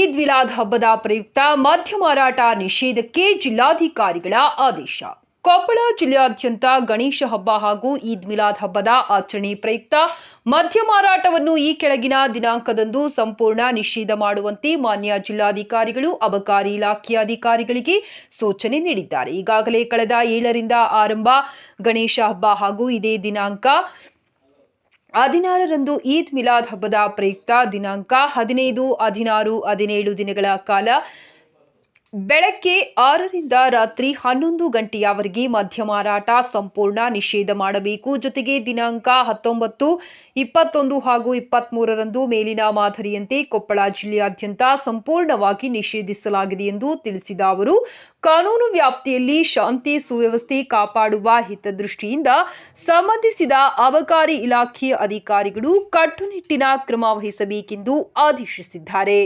ಈದ್ ಮಿಲಾದ್ ಹಬ್ಬದ ಪ್ರಯುಕ್ತ ಮದ್ಯ ಮಾರಾಟ ನಿಷೇಧಕ್ಕೆ ಜಿಲ್ಲಾಧಿಕಾರಿಗಳ ಆದೇಶ. ಕೊಪ್ಪಳ ಜಿಲ್ಲೆಯಾದ್ಯಂತ ಗಣೇಶ ಹಬ್ಬ ಹಾಗೂ ಈದ್ ಮಿಲಾದ್ ಹಬ್ಬದ ಆಚರಣೆ ಪ್ರಯುಕ್ತ ಮದ್ಯ ಮಾರಾಟವನ್ನು ಈ ಕೆಳಗಿನ ದಿನಾಂಕದಂದು ಸಂಪೂರ್ಣ ನಿಷೇಧ ಮಾಡುವಂತೆ ಮಾನ್ಯ ಜಿಲ್ಲಾಧಿಕಾರಿಗಳು, ಅಬಕಾರಿ ಇಲಾಖೆಯ ಅಧಿಕಾರಿಗಳಿಗೆ ಸೂಚನೆ ನೀಡಿದ್ದಾರೆ. ಈಗಾಗಲೇ ಕಳೆದ ಏಳರಿಂದ ಆರಂಭ ಗಣೇಶ ಹಬ್ಬ ಹಾಗೂ ಇದೇ ದಿನಾಂಕ ಹದಿನಾರರಂದು ಈದ್ ಮಿಲಾದ್ ಹಬ್ಬದ ಪ್ರಯುಕ್ತ ದಿನಾಂಕ ಹದಿನೈದು ಹದಿನಾರು ಹದಿನೇಳು ದಿನಗಳ ಕಾಲ ಬೆಳಗ್ಗೆ ಆರರಿಂದ ರಾತ್ರಿ ಹನ್ನೊಂದು ಗಂಟೆಯವರೆಗೆ ಮದ್ಯ ಮಾರಾಟ ಸಂಪೂರ್ಣ ನಿಷೇಧ ಮಾಡಬೇಕು. ಜೊತೆಗೆ ದಿನಾಂಕ ಹತ್ತೊಂಬತ್ತು, ಇಪ್ಪತ್ತೊಂದು ಹಾಗೂ ಇಪ್ಪತ್ತ್ಮೂರರಂದು ಮೇಲಿನ ಮಾದರಿಯಂತೆ ಕೊಪ್ಪಳ ಜಿಲ್ಲೆಯಾದ್ಯಂತ ಸಂಪೂರ್ಣವಾಗಿ ನಿಷೇಧಿಸಲಾಗಿದೆ ಎಂದು ತಿಳಿಸಿದ ಅವರು, ಕಾನೂನು ವ್ಯಾಪ್ತಿಯಲ್ಲಿ ಶಾಂತಿ ಸುವ್ಯವಸ್ಥೆ ಕಾಪಾಡುವ ಹಿತದೃಷ್ಟಿಯಿಂದ ಸಂಬಂಧಿಸಿದ ಅಬಕಾರಿ ಇಲಾಖೆ ಅಧಿಕಾರಿಗಳು ಕಟ್ಟುನಿಟ್ಟಿನ ಕ್ರಮ ವಹಿಸಬೇಕೆಂದು ಆದೇಶಿಸಿದ್ದಾರೆ.